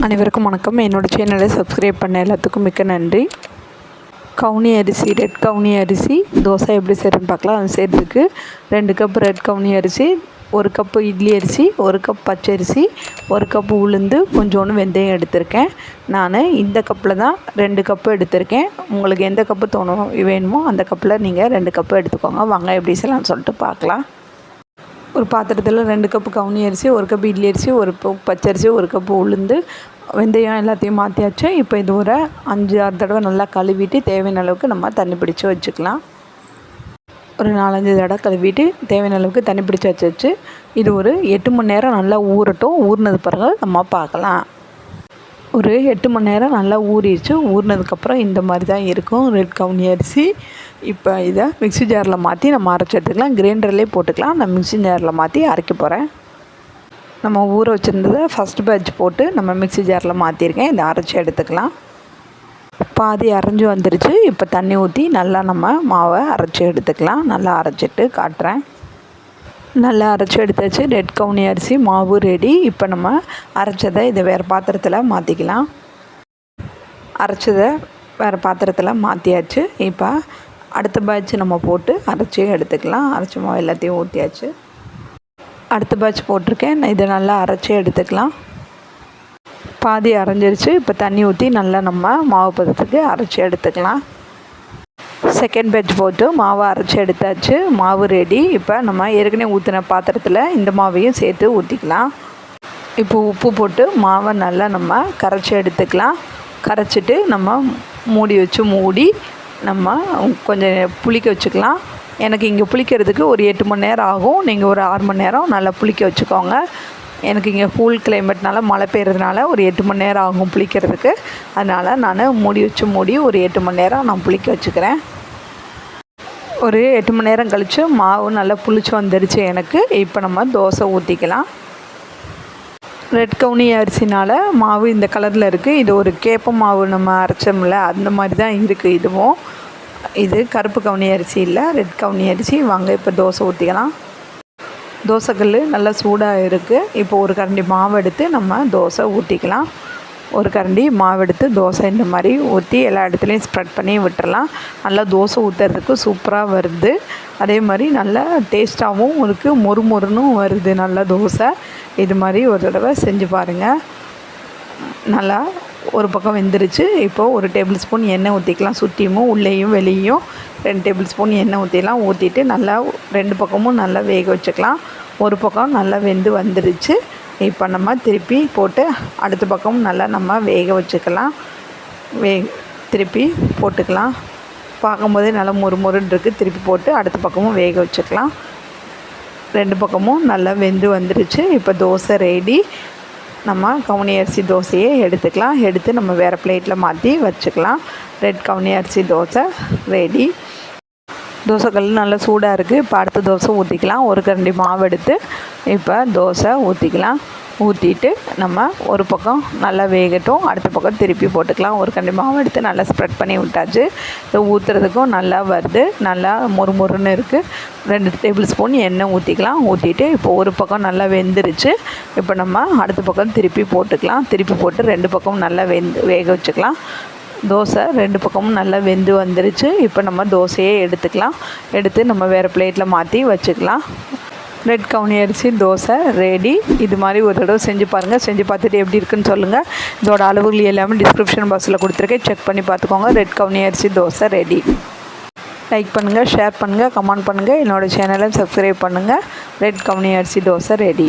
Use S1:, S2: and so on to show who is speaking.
S1: அனைவருக்கும் வணக்கம். என்னோடய சேனலை சப்ஸ்கிரைப் பண்ண எல்லாத்துக்கும் மிக்க நன்றி. கவுனி அரிசி ரெட் கவுனி அரிசி தோசை எப்படி செய்கிறேன்னு பார்க்கலாம். அது செய்கிறதுக்கு ரெண்டு கப் ரெட் கவுனி அரிசி ஒரு கப்பு இட்லி அரிசி ஒரு கப் பச்சரிசி ஒரு கப்பு உளுந்து கொஞ்சோண்டு வெந்தயம் எடுத்திருக்கேன். நான் இந்த கப்பில் தான் ரெண்டு கப்பு எடுத்திருக்கேன். உங்களுக்கு எந்த கப்பு தோணும் வேணுமோ அந்த கப்பில் நீங்கள் ரெண்டு கப்பு எடுத்துக்கோங்க. வாங்க எப்படி செய்யலாம்னு சொல்லிட்டு பார்க்கலாம். ஒரு பாத்திரத்தில் ரெண்டு கப்பு கவுனி அரிசி ஒரு கப்பு இட்லி அரிசி ஒரு பச்சரிசி ஒரு கப்பு உளுந்து வெந்தயம் எல்லாத்தையும் மாற்றியாச்சு இப்போ இது ஒரு அஞ்சு ஆறு தடவை நல்லா கழுவிட்டு தேவையான அளவுக்கு நம்ம தண்ணி பிடிச்சி வச்சுக்கலாம். ஒரு நாலஞ்சு தடவை கழுவிட்டு தேவையான அளவுக்கு தண்ணி பிடிச்சி வச்சு இது ஒரு எட்டு மணி நேரம் நல்லா ஊறட்டும். ஊறினது பிறகு நம்ம பார்க்கலாம். ஒரு எட்டு மணி நேரம் நல்லா ஊறிடுச்சு. ஊறினதுக்கப்புறம் இந்த மாதிரி தான் இருக்கும். ரெட் கவுனி அரிசி. இப்போ இதை மிக்ஸி ஜாரில் மாற்றி நம்ம அரைச்சி எடுத்துக்கலாம். கிரைண்டர்லேயே போட்டுக்கலாம். நான் மிக்ஸி ஜாரில் மாற்றி அரைக்க போகிறேன் நம்ம ஊற வச்சுருந்ததை ஃபஸ்ட் பேட்ச் போட்டு நம்ம மிக்ஸி ஜாரில் மாற்றிருக்கேன் இதை அரைச்சி எடுத்துக்கலாம். பாதி அரைஞ்சி வந்துருச்சு. இப்போ தண்ணி ஊற்றி நல்லா நம்ம மாவை அரைச்சி எடுத்துக்கலாம். நல்லா அரைச்சிட்டு காட்டுறேன். நல்லா அரைச்சி எடுத்தாச்சு. ரெட் கவுனி அரிசி மாவு ரெடி இப்போ நம்ம அரைச்சதை இதை வேறு பாத்திரத்தில் மாற்றிக்கலாம் அரைச்சதை வேறு பாத்திரத்தில் மாற்றியாச்சு இப்போ அடுத்த பேட்ச் நம்ம போட்டு அரைச்சி எடுத்துக்கலாம். அரைச்சி மாவு எல்லாத்தையும் ஊற்றியாச்சு அடுத்த பேட்ச் போட்டிருக்கேன். இதை நல்லா அரைச்சி எடுத்துக்கலாம். பாதி அரைஞ்சிருச்சு. இப்போ தண்ணி ஊற்றி நல்லா நம்ம மாவு பதத்துக்கு அரைச்சி எடுத்துக்கலாம். செகண்ட் பேட்ச் போட்டு மாவை அரைச்சி எடுத்தாச்சு. மாவு ரெடி இப்போ நம்ம ஏற்கனவே ஊற்றின பாத்திரத்தில் இந்த மாவையும் சேர்த்து ஊற்றிக்கலாம் இப்போ உப்பு போட்டு மாவை நல்லா நம்ம கரைச்சி எடுத்துக்கலாம். கரைச்சிட்டு நம்ம மூடி வச்சு மூடி நம்ம கொஞ்சம் புளிக்க வச்சுக்கலாம். எனக்கு இங்கே புளிக்கிறதுக்கு ஒரு எட்டு மணி நேரம் ஆகும். நீங்கள் ஒரு ஆறு மணி நேரம் நல்லா புளிக்க வச்சுக்கோங்க. எனக்கு இங்கே கூல் கிளைமேட்னால மழை பெய்யறதுனால ஒரு எட்டு மணி நேரம் ஆகும் புளிக்கிறதுக்கு. அதனால் நான் மூடி வச்சு மூடி ஒரு எட்டு மணி நேரம் நான் புளிக்க வச்சுக்கிறேன். ஒரு எட்டு மணி நேரம் கழித்து மாவு நல்லா புளிச்சு வந்துடுச்சு எனக்கு. இப்போ நம்ம தோசை ஊற்றிக்கலாம் ரெட் கவுனி அரிசினால் மாவு இந்த கலரில் இருக்குது இது ஒரு கேப்ப மாவு நம்ம அரைச்சோம்ல அந்த மாதிரி தான் இருக்குது இதுவும். இது கருப்பு கவுனி அரிசி இல்லை ரெட் கவுனி அரிசி. வாங்க இப்போ தோசை ஊற்றிக்கலாம் தோசைக்கல் நல்லா சூடாக இருக்குது இப்போ ஒரு கரண்டி மாவு எடுத்து நம்ம தோசை ஊற்றிக்கலாம் ஒரு கரண்டி மாவு எடுத்து தோசை இந்த மாதிரி ஊற்றி எல்லா இடத்துலையும் ஸ்ப்ரெட் பண்ணி விட்டுறலாம். நல்லா தோசை ஊற்றுறதுக்கு சூப்பராக வருது. அதே மாதிரி நல்லா டேஸ்ட்டாகவும் இருக்குது மொறு மொறுனும் வருது நல்லா தோசை. இது மாதிரி ஒரு தடவை செஞ்சு பாருங்கள் நல்லா ஒரு பக்கம் வெந்துருச்சு. இப்போது ஒரு டேபிள் ஸ்பூன் எண்ணெய் ஊற்றிக்கலாம் சுற்றியும் உள்ளேயும் வெளியும் ரெண்டு டேபிள் ஸ்பூன் எண்ணெய் ஊற்றிலாம் ஊற்றிட்டு நல்லா ரெண்டு பக்கமும் நல்லா வேக வச்சுக்கலாம். ஒரு பக்கம் நல்லா வெந்து வந்துருச்சு. இப்போ நம்ம திருப்பி போட்டு அடுத்த பக்கம் நல்லா நம்ம வேக வச்சுக்கலாம். வே திருப்பி போட்டுக்கலாம். பார்க்கும்போதே நல்லா முறுமொறுன்னு இருக்குது திருப்பி போட்டு அடுத்த பக்கமும் வேக வச்சுக்கலாம். ரெண்டு பக்கமும் நல்லா வெந்து வந்துடுச்சு. இப்போ தோசை ரெடி நம்ம கவுனி அரிசி தோசையை எடுத்துக்கலாம். எடுத்து நம்ம வேறு பிளேட்டில் மாற்றி வச்சுக்கலாம். ரெட் கவுனி அரிசி தோசை ரெடி தோசைக்கல் நல்லா சூடாக இருக்குது இப்போ அடுத்த தோசை ஊற்றிக்கலாம் ஒரு கரண்டி மாவு எடுத்து இப்போ தோசை ஊற்றிக்கலாம் ஊற்றிட்டு நம்ம ஒரு பக்கம் நல்லா வேகட்டும் அடுத்த பக்கம் திருப்பி போட்டுக்கலாம். ஒரு கண்டி மாவு எடுத்து நல்லா ஸ்ப்ரெட் பண்ணி விட்டாச்சு. ஊற்றுறதுக்கும் நல்லா வருது. நல்லா மொறு மொறுன்னு இருக்குது ரெண்டு டேபிள் ஸ்பூன் எண்ணெய் ஊற்றிக்கலாம் ஊற்றிட்டு இப்போ ஒரு பக்கம் நல்லா வெந்துருச்சு. இப்போ நம்ம அடுத்த பக்கம் திருப்பி போட்டுக்கலாம். திருப்பி போட்டு ரெண்டு பக்கம் நல்லா வெந்து வேக வச்சுக்கலாம். தோசை ரெண்டு பக்கமும் நல்லா வெந்து வந்துருச்சு. இப்போ நம்ம தோசையே எடுத்துக்கலாம். எடுத்து நம்ம வேறு பிளேட்டில் மாற்றி வச்சுக்கலாம். ரெட் கவுனி அரிசி தோசை ரெடி. இது மாதிரி ஒரு தடவை செஞ்சு பாருங்கள் செஞ்சு பார்த்துட்டு எப்படி இருக்குன்னு சொல்லுங்கள் இதோட அளவுகள் எல்லாமே டிஸ்கிரிப்ஷன் பாக்ஸில் கொடுத்துருக்கேன். செக் பண்ணி பார்த்துக்கோங்க. ரெட் கவுனி அரிசி தோசை ரெடி. லைக் பண்ணுங்கள் ஷேர் பண்ணுங்கள் கமெண்ட் பண்ணுங்கள் என்னோடய சேனலை சப்ஸ்கிரைப் பண்ணுங்கள் ரெட் கவுனி அரிசி தோசை ரெடி.